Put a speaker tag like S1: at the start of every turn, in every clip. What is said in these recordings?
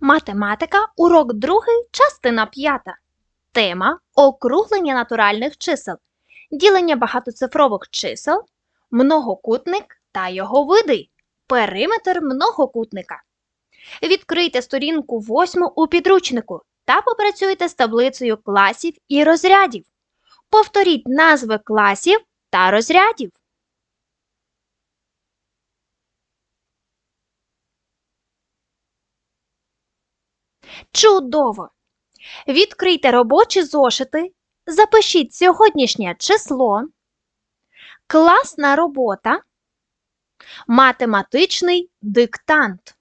S1: Математика, урок 2, частина 5. Тема округлення натуральних чисел, ділення багатоцифрових чисел, многокутник та його види, периметр многокутника. Відкрийте сторінку 8 у підручнику та попрацюйте з таблицею класів і розрядів. Повторіть назви класів та розрядів. Чудово! Відкрийте робочі зошити, запишіть сьогоднішнє число, класна робота, математичний диктант.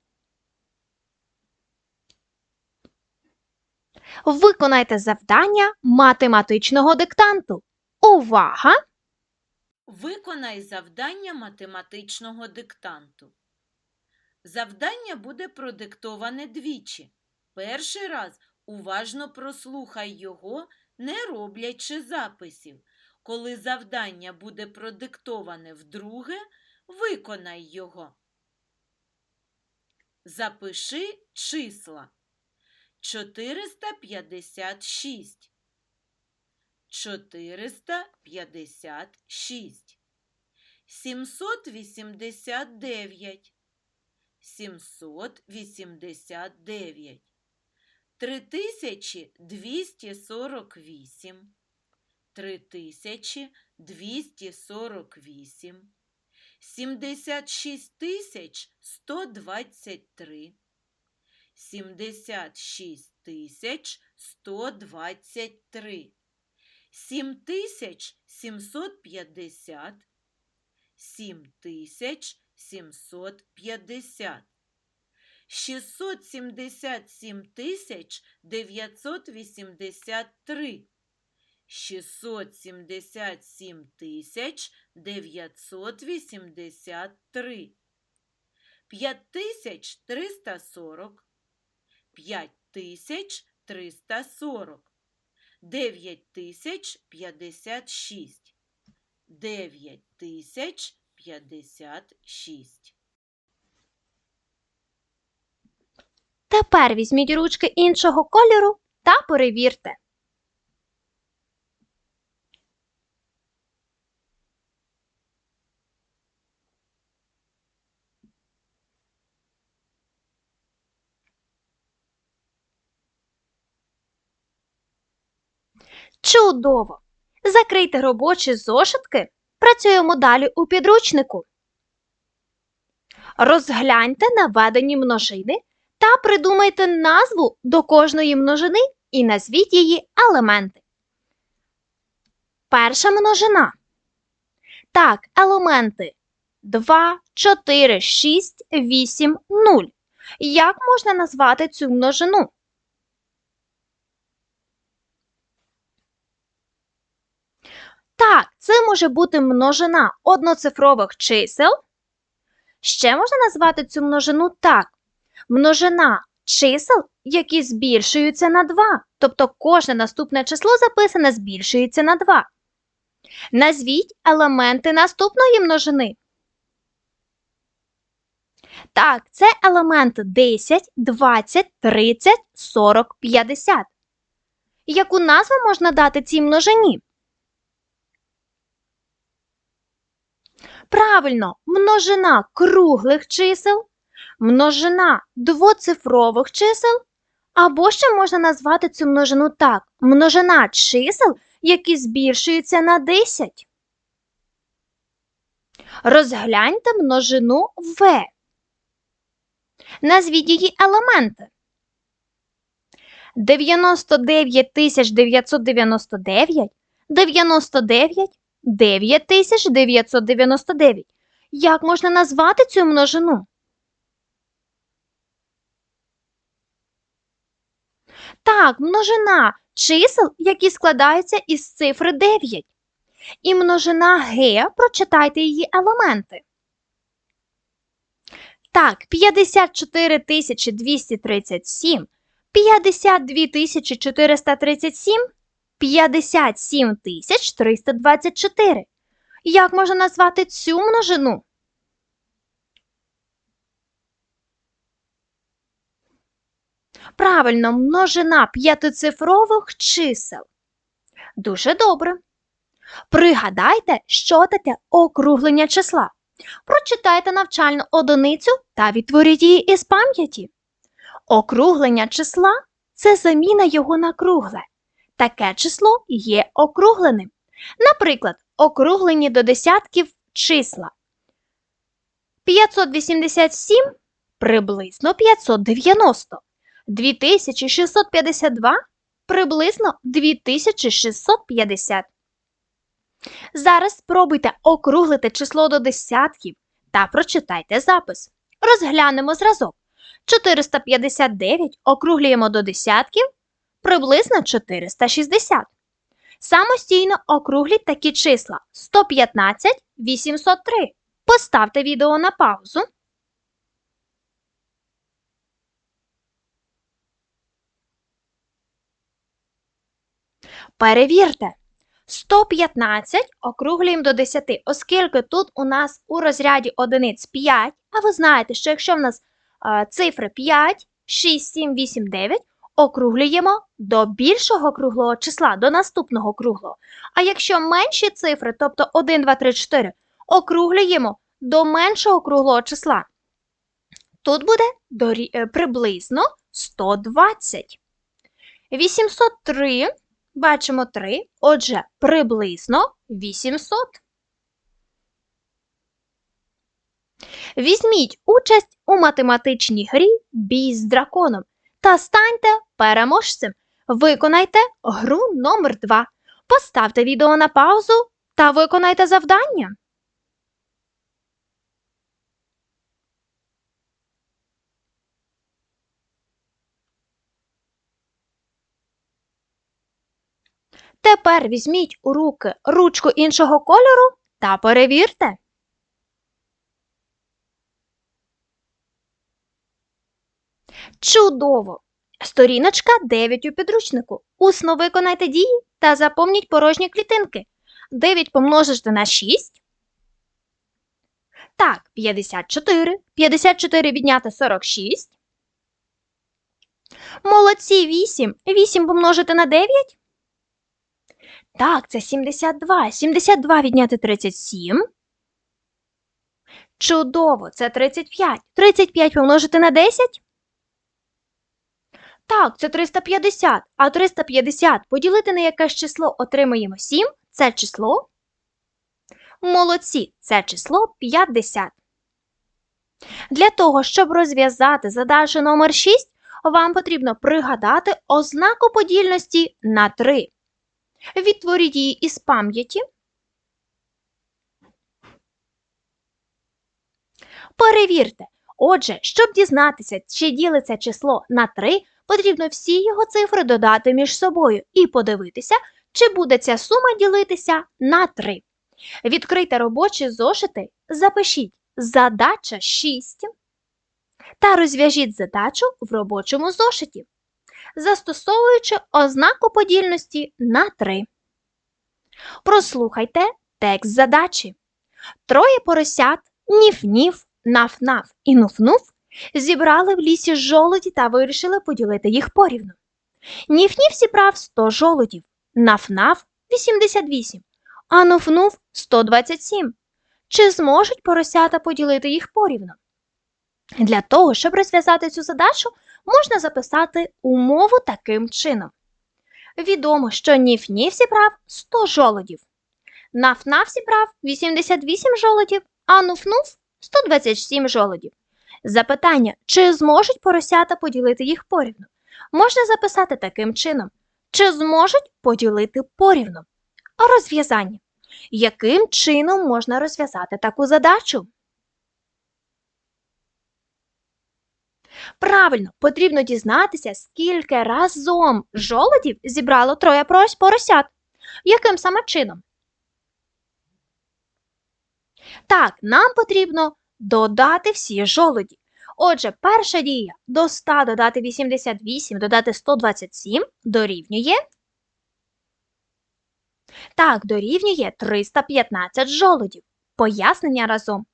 S1: Виконайте завдання математичного диктанту. Увага!
S2: Виконай завдання математичного диктанту. Завдання буде продиктоване двічі. Перший раз уважно прослухай його, не роблячи записів. Коли завдання буде продиктоване вдруге, виконай його. Запиши числа. 456 456 789 789 3248 3248 76 123 76 123 7750 7750 677 тисяч 983 677 тисяч 983 5340 5340 9056 9056
S1: Тепер візьміть ручки іншого кольору та перевірте. Чудово! Закрийте робочі зошитки. Працюємо далі у підручнику. Розгляньте наведені множини та придумайте назву до кожної множини і назвіть її елементи. Перша множина. Так, елементи 2, 4, 6, 8, 0. Як можна назвати цю множину? Так, це може бути множина одноцифрових чисел. Ще можна назвати цю множину так. Множина чисел, які збільшуються на 2. Тобто кожне наступне число записане збільшується на 2. Назвіть елементи наступної множини. Так, це елементи 10, 20, 30, 40, 50. Яку назву можна дати цій множині? Правильно, множина круглих чисел, множина двоцифрових чисел, або ще можна назвати цю множину так: множина чисел, які збільшуються на 10. Розгляньте множину В. Назвіть її елементи. 99 999, 99, 9999. Як можна назвати цю множину? Так, множина чисел, які складаються із цифри 9. І множина Г, прочитайте її елементи. Так, 54 237, 52 437, 57 324. Як можна назвати цю множину? Правильно, множина п'ятицифрових чисел. Дуже добре. Пригадайте, що таке округлення числа. Прочитайте навчальну одиницю та відтворіть її із пам'яті. Округлення числа це заміна його на кругле. Таке число є округленим. Наприклад, округлені до десятків числа. 587 приблизно 590. 2652 приблизно 2650. Зараз спробуйте округлити число до десятків та прочитайте запис. Розглянемо зразок. 459 округлюємо до десятків приблизно 460. Самостійно округліть такі числа 115, 803. Поставте відео на паузу. Перевірте. 115 округлюємо до 10, оскільки тут у нас у розряді одиниць 5, а ви знаєте, що якщо в нас е, цифри 5, 6, 7, 8, 9, округлюємо до більшого круглого числа, до наступного круглого. А якщо менші цифри, тобто 1, 2, 3, 4, округлюємо до меншого круглого числа. Тут буде дорі- е, приблизно 120. 803 бачимо 3, отже, приблизно 800. Візьміть участь у математичній грі Бій з драконом та станьте переможцем. Виконайте гру номер 2. Поставте відео на паузу та виконайте завдання. Тепер візьміть у руки ручку іншого кольору та перевірте. Чудово! Сторіночка 9 у підручнику. Усно виконайте дії та заповніть порожні клітинки. 9 помножити на 6. Так, 54. 54 відняти 46. Молодці 8. 8 помножити на 9. Так, це 72. 72 відняти 37. Чудово, це 35. 35 помножити на 10. Так, це 350. А 350 поділити на якесь число отримаємо 7. Це число. Молодці, це число 50. Для того, щоб розв'язати задачу номер 6, вам потрібно пригадати ознаку подільності на 3. Відтворіть її із пам'яті. Перевірте. Отже, щоб дізнатися, чи ділиться число на 3, потрібно всі його цифри додати між собою і подивитися, чи буде ця сума ділитися на 3. Відкрийте робочі зошити, запишіть задача 6 та розв'яжіть задачу в робочому зошиті, застосовуючи ознаку подільності на 3. Прослухайте текст задачі. Троє поросят, ніф-ніф, наф-наф і нуф-нуф зібрали в лісі жолуді та вирішили поділити їх порівну. Ніф-ніф зібрав 100 жолудів, наф-наф – 88, а нуф-нуф – 127. Чи зможуть поросята поділити їх порівну? Для того, щоб розв'язати цю задачу, можна записати умову таким чином. Відомо, що ніф-ніф зібрав 100 жолудів, наф-наф зібрав 88 жолудів, а нуф-нуф 127 жолудів. Запитання, чи зможуть поросята поділити їх порівну? Можна записати таким чином: чи зможуть поділити порівну? Розв'язання. Яким чином можна розв'язати таку задачу? Правильно, потрібно дізнатися, скільки разом жолудів зібрало троє поросят. Яким саме чином? Так, нам потрібно додати всі жолуді. Отже, перша дія до 100 додати 88, додати 127 дорівнює. Так, дорівнює 315 жолудів. Пояснення разом.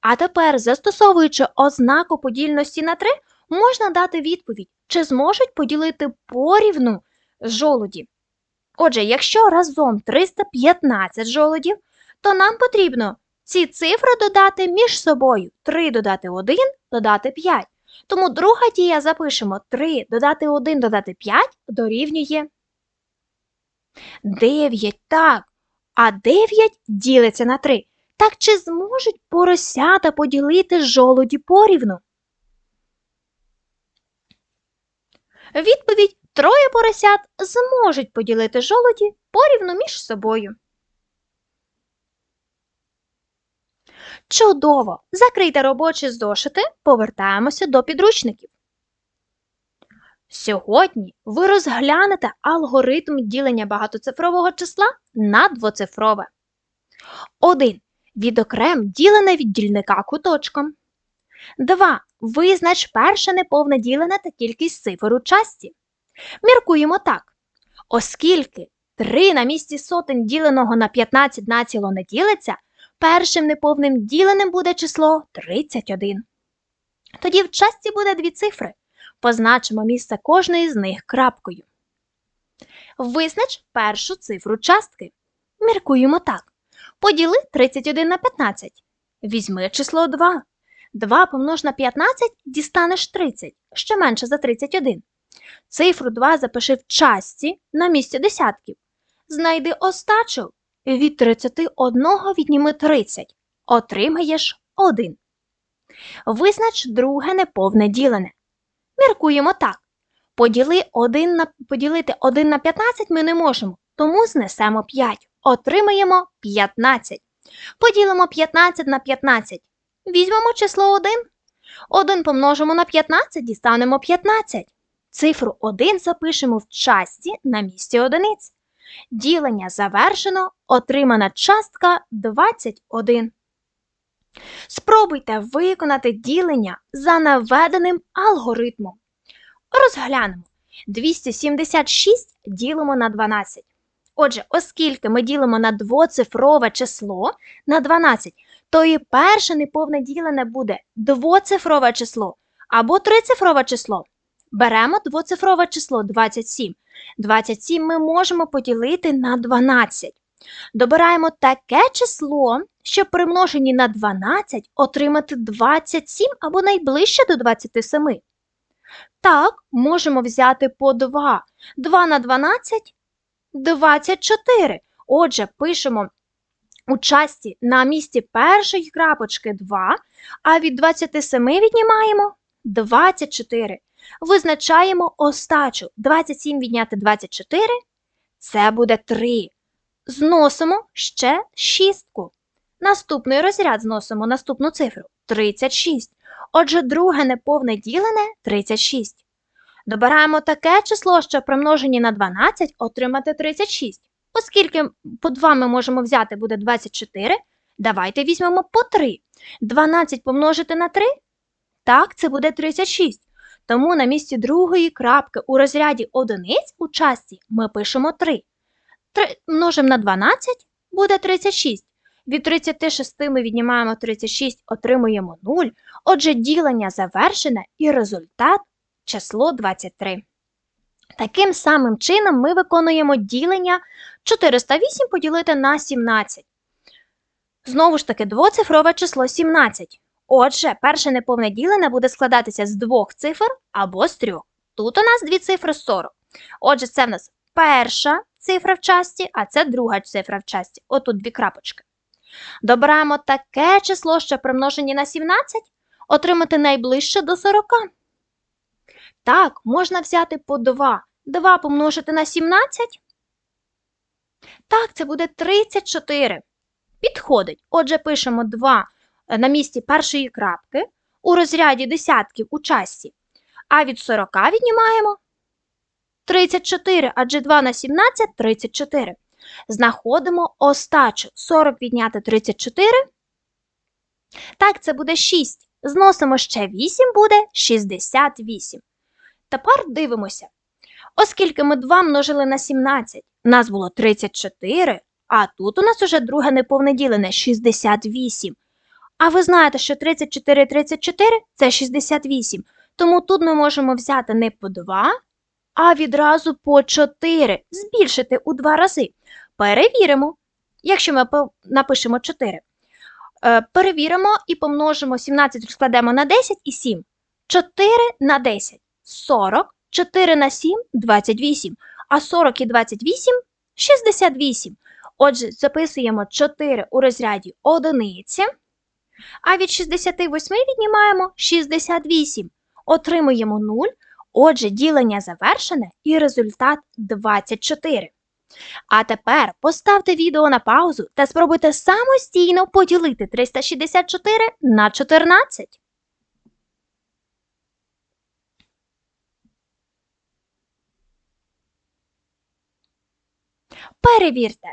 S1: А тепер, застосовуючи ознаку подільності на 3, можна дати відповідь, чи зможуть поділити порівну жолуді. Отже, якщо разом 315 жолудів, то нам потрібно ці цифри додати між собою. 3 додати 1, додати 5. Тому друга дія запишемо 3 додати 1 додати 5 дорівнює 9. Так. А 9 ділиться на 3. Так чи зможуть поросята поділити жолуді порівну? Відповідь троє поросят зможуть поділити жолуді порівну між собою. Чудово! Закрийте робочі зошити, повертаємося до підручників. Сьогодні ви розглянете алгоритм ділення багатоцифрового числа на двоцифрове. 1. Відокрем ділене від дільника куточком. 2. Визнач перше неповне ділене та кількість цифр у часті. Міркуємо так. Оскільки 3 на місці сотень діленого на 15 націло не ділиться, першим неповним діленим буде число 31. Тоді в часті буде дві цифри. Позначимо місце кожної з них крапкою. Визнач першу цифру частки. Міркуємо так. Поділи 31 на 15. Візьми число 2. 2 помнож на 15 дістанеш 30, ще менше за 31. Цифру 2 запиши в часті на місці десятків. Знайди остачу. Від 31 відніми 30. Отримаєш 1. Визнач друге неповне ділене. Міркуємо так. Поділи 1 на, поділити 1 на 15 ми не можемо, тому знесемо 5. Отримаємо 15. Поділимо 15 на 15. Візьмемо число 1. 1 помножимо на 15, дістанемо 15. Цифру 1 запишемо в часті на місці одиниць. Ділення завершено, отримана частка 21. Спробуйте виконати ділення за наведеним алгоритмом. Розглянемо. 276 ділимо на 12. Отже, оскільки ми ділимо на двоцифрове число на 12, то і перше неповне ділене буде двоцифрове число або трицифрове число. Беремо двоцифрове число 27. 27 ми можемо поділити на 12. Добираємо таке число, щоб при множенні на 12 отримати 27 або найближче до 27. Так, можемо взяти по 2. 2 на 12 – 24. Отже, пишемо у часті на місці першої крапочки 2, а від 27 віднімаємо 24. Визначаємо остачу. 27 відняти 24 – це буде 3. Зносимо ще шістку. Наступний розряд зносимо наступну цифру 36. Отже, друге неповне ділене 36. Добираємо таке число, що при множенні на 12 отримати 36. Оскільки по 2 ми можемо взяти буде 24, давайте візьмемо по 3. 12 помножити на 3? Так, це буде 36. Тому на місці другої крапки у розряді одиниць у часті ми пишемо 3. 3 множимо на 12 буде 36. Від 36 ми віднімаємо 36, отримуємо 0. Отже, ділення завершене і результат число 23. Таким самим чином ми виконуємо ділення 408 поділити на 17. Знову ж таки, двоцифрове число 17. Отже, перше неповне ділене буде складатися з двох цифр або з трьох. Тут у нас дві цифри 40. Отже, це в нас перша цифра в часті, а це друга цифра в часті. Отут дві крапочки. Добираємо таке число, що при множенні на 17 отримати найближче до 40. Так, можна взяти по 2. 2 помножити на 17. Так, це буде 34. Підходить. Отже, пишемо 2 на місці першої крапки у розряді десятків у часті. А від 40 віднімаємо 34, адже 2 на 17 – 34. Знаходимо остачу. 40 відняти 34. Так, це буде 6. Зносимо ще 8, буде 68. Тепер дивимося. Оскільки ми 2 множили на 17, у нас було 34, а тут у нас уже друге неповне ділене 68. А ви знаєте, що 34 і 34 – це 68. Тому тут ми можемо взяти не по 2, а відразу по 4, збільшити у два рази. Перевіримо. Якщо ми напишемо 4, е, перевіримо і помножимо 17, розкладемо на 10 і 7. 4 на 10 – 40, 4 на 7 – 28, а 40 і 28 – 68. Отже, записуємо 4 у розряді одиниці, а від 68 віднімаємо 68. Отримуємо 0, отже, ділення завершене і результат 24. А тепер поставте відео на паузу та спробуйте самостійно поділити 364 на 14. Перевірте.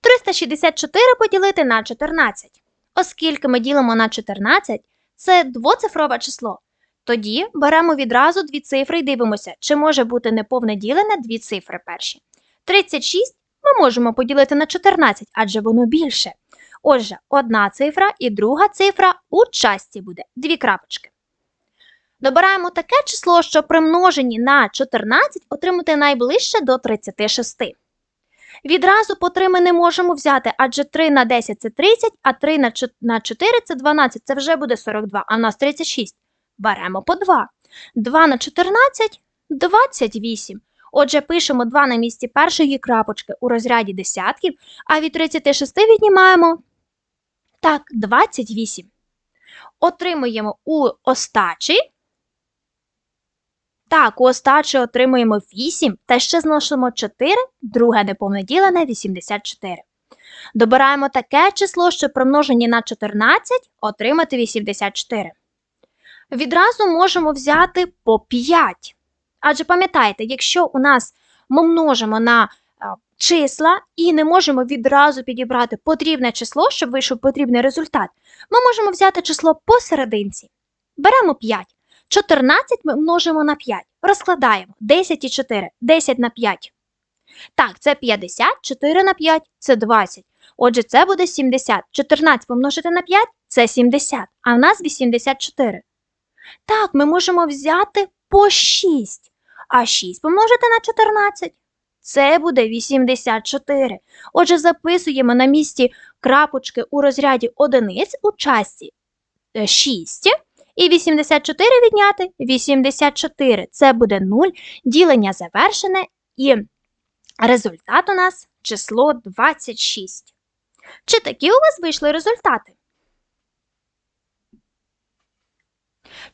S1: 364 поділити на 14. Оскільки ми ділимо на 14, це двоцифрове число. Тоді беремо відразу дві цифри і дивимося, чи може бути неповне ділене дві цифри перші. 36 ми можемо поділити на 14, адже воно більше. Отже, одна цифра і друга цифра у часті буде дві крапочки. Добираємо таке число, що при множенні на 14 отримати найближче до 36. Відразу по 3 ми не можемо взяти, адже 3 на 10 це 30, а 3 на 4 це 12, це вже буде 42, а в нас 36. Беремо по 2. 2 на 14 – 28. Отже, пишемо 2 на місці першої крапочки у розряді десятків, а від 36 віднімаємо так, 28. Отримуємо у остачі. Так, у остачі отримуємо 8 та ще зносимо 4, друге неповне ділене 84. Добираємо таке число, що при множенні на 14 отримати 84. Відразу можемо взяти по 5. Адже пам'ятайте, якщо у нас ми множимо на числа і не можемо відразу підібрати потрібне число, щоб вийшов потрібний результат, ми можемо взяти число посерединці. Беремо 5. 14 ми множимо на 5. Розкладаємо 10 і 4. 10 на 5. Так, це 50, 4 на 5 це 20. Отже, це буде 70. 14 помножити на 5 це 70, а в нас 84. Так, ми можемо взяти по 6, а 6 помножити на 14. Це буде 84. Отже, записуємо на місці крапочки у розряді одиниць у часті е, 6. І 84 відняти 84. Це буде 0. Ділення завершене і результат у нас число 26. Чи такі у вас вийшли результати?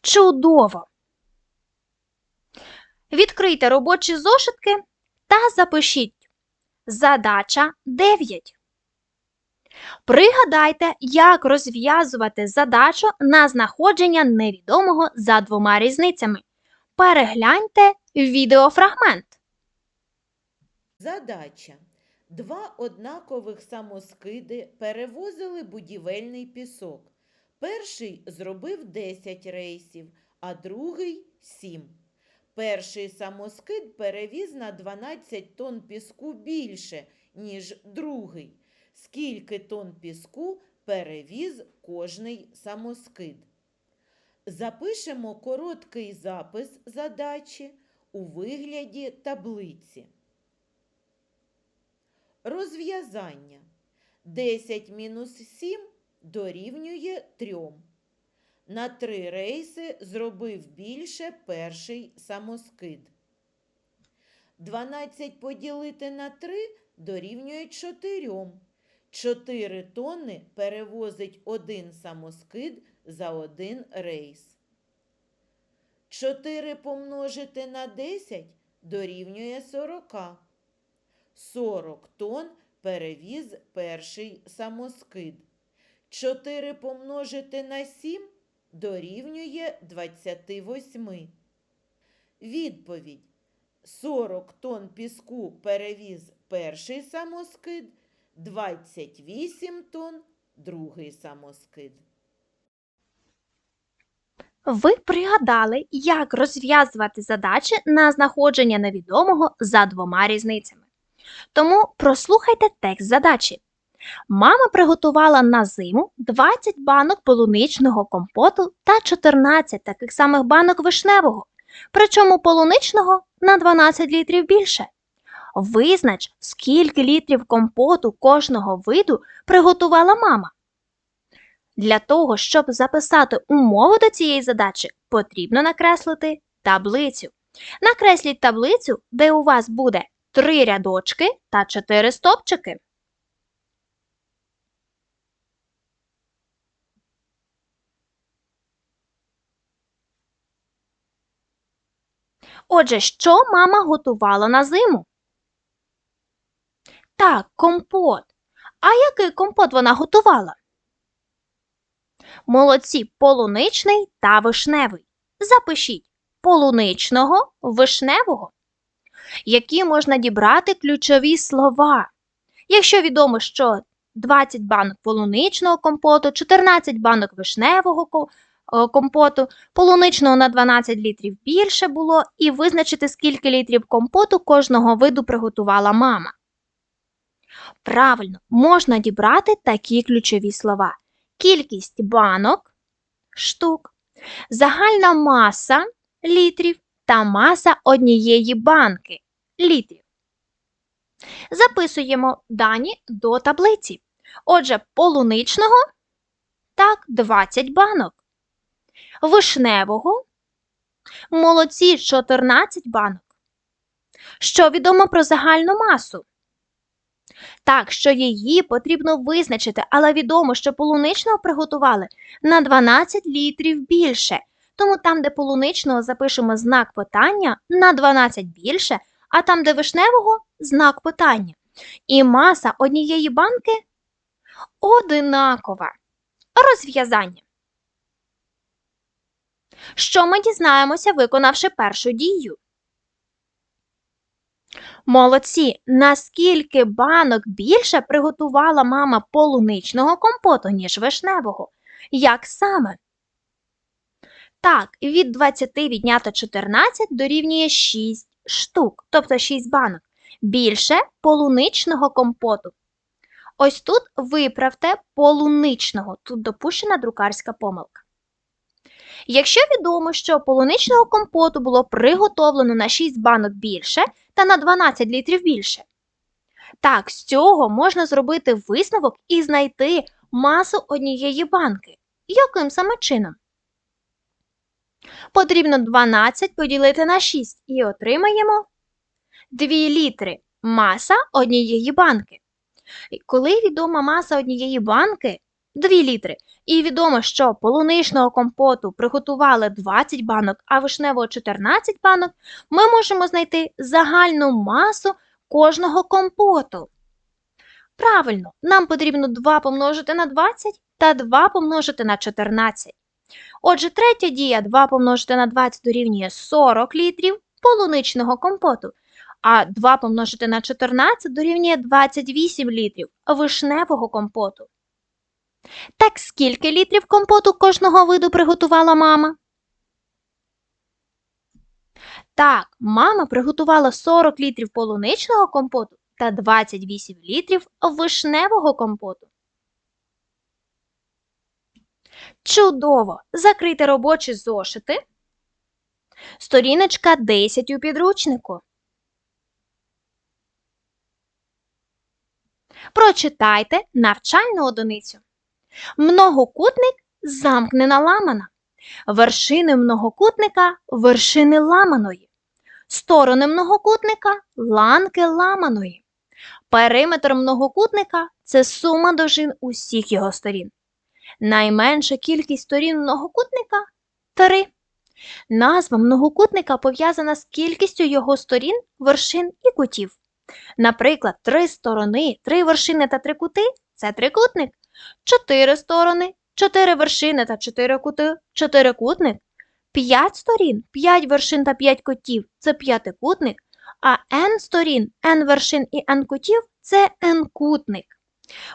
S1: Чудово! Відкрийте робочі зошитки та запишіть. Задача 9. Пригадайте, як розв'язувати задачу на знаходження невідомого за двома різницями. Перегляньте відеофрагмент.
S3: Задача. Два однакових самоскиди перевозили будівельний пісок. Перший зробив 10 рейсів, а другий 7. Перший самоскид перевіз на 12 тонн піску більше, ніж другий. Скільки тонн піску перевіз кожний самоскид? Запишемо короткий запис задачі у вигляді таблиці. Розв'язання. 10 мінус 7 дорівнює 3. На 3 рейси зробив більше перший самоскид. 12 поділити на 3 дорівнює 4. 4 тонни перевозить один самоскид за один рейс. 4 помножити на 10 дорівнює 40. 40 тонн перевіз перший самоскид. 4 помножити на 7 дорівнює 28. Відповідь. 40 тонн піску перевіз перший самоскид, 28 тонн другий самоскид.
S1: Ви пригадали, як розв'язувати задачі на знаходження невідомого за двома різницями. Тому прослухайте текст задачі. Мама приготувала на зиму 20 банок полуничного компоту та 14 таких самих банок вишневого, причому полуничного на 12 літрів більше. Визнач, скільки літрів компоту кожного виду приготувала мама. Для того, щоб записати умову до цієї задачі, потрібно накреслити таблицю. Накресліть таблицю, де у вас буде 3 рядочки та 4 стопчики. Отже, що мама готувала на зиму? Так, компот. А який компот вона готувала? Молодці полуничний та вишневий. Запишіть полуничного, вишневого. Які можна дібрати ключові слова? Якщо відомо, що 20 банок полуничного компоту, 14 банок вишневого е, компоту, полуничного на 12 літрів більше було, і визначити, скільки літрів компоту кожного виду приготувала мама. Правильно, можна дібрати такі ключові слова: кількість банок штук, загальна маса літрів та маса однієї банки літрів. Записуємо дані до таблиці. Отже, полуничного так 20 банок. Вишневого молодці 14 банок. Що відомо про загальну масу? Так, що її потрібно визначити, але відомо, що полуничного приготували на 12 літрів більше. Тому там, де полуничного запишемо знак питання на 12 більше, а там, де вишневого знак питання. І маса однієї банки одинакова. Розв'язання. Що ми дізнаємося, виконавши першу дію? Молодці, наскільки банок більше приготувала мама полуничного компоту, ніж вишневого? Як саме? Так, від 20 віднято 14 дорівнює 6 штук, тобто 6 банок. Більше полуничного компоту. Ось тут виправте полуничного, тут допущена друкарська помилка. Якщо відомо, що полуничного компоту було приготовлено на 6 банок більше та на 12 літрів більше. Так, з цього можна зробити висновок і знайти масу однієї банки. Яким саме чином? Потрібно 12 поділити на 6 і отримаємо 2 літри маса однієї банки. Коли відома маса однієї банки 2 літри, і відомо, що полуничного компоту приготували 20 банок, а вишневого 14 банок, ми можемо знайти загальну масу кожного компоту. Правильно, нам потрібно 2 помножити на 20 та 2 помножити на 14. Отже, третя дія 2 помножити на 20 дорівнює 40 літрів полуничного компоту, а 2 помножити на 14 дорівнює 28 літрів вишневого компоту. Так скільки літрів компоту кожного виду приготувала мама? Так, мама приготувала 40 літрів полуничного компоту та 28 літрів вишневого компоту. Чудово! Закрийте робочі зошити. Сторіночка 10 у підручнику. Прочитайте навчальну одиницю. Многокутник замкнена ламана. Вершини многокутника вершини ламаної. Сторони многокутника ланки ламаної. Периметр многокутника це сума довжин усіх його сторін. Найменша кількість сторін многокутника 3. Назва многокутника пов'язана з кількістю його сторін, вершин і кутів. Наприклад, три сторони, три вершини та три кути це трикутник. Чотири сторони, чотири вершини та чотири кути чотирикутник. П'ять сторін, п'ять вершин та п'ять кутів це п'ятикутник, а n сторін, n вершин і n кутів це n-кутник.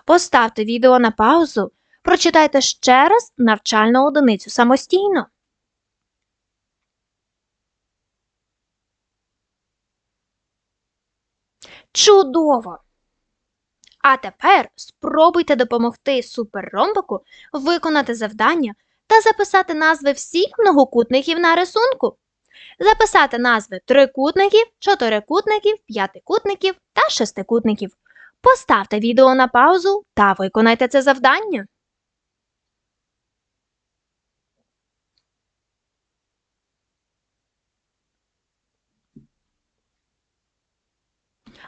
S1: Поставте відео на паузу, прочитайте ще раз навчальну одиницю самостійно. Чудово! А тепер спробуйте допомогти суперромбику виконати завдання та записати назви всіх многокутників на рисунку. Записати назви трикутників, чотирикутників, п'ятикутників та шестикутників. Поставте відео на паузу та виконайте це завдання.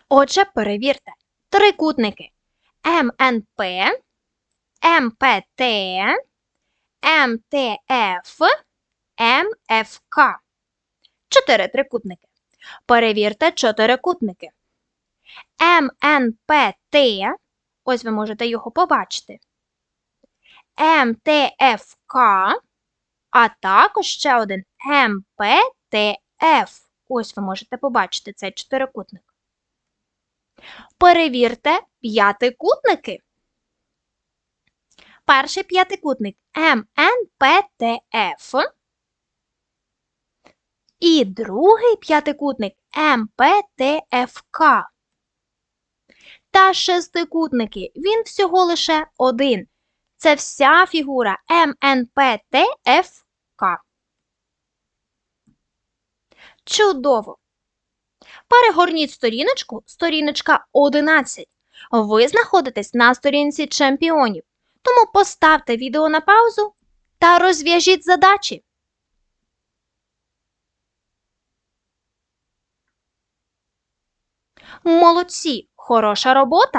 S1: Отже, перевірте. Трикутники МНП, МПТ, МТФ, МФК. Чотири трикутники. Перевірте чотирикутники. МНПТ, ось ви можете його побачити. МТФК, а також ще один МПТФ. Ось ви можете побачити цей чотирикутник. Перевірте п'ятикутники. Перший п'ятикутник МНПТФ. І другий п'ятикутник МПТФК. Та шестикутники він всього лише один. Це вся фігура МНПТФК. Чудово! Перегорніть сторіночку, сторіночка 11. Ви знаходитесь на сторінці чемпіонів, тому поставте відео на паузу та розв'яжіть задачі. Молодці! Хороша робота!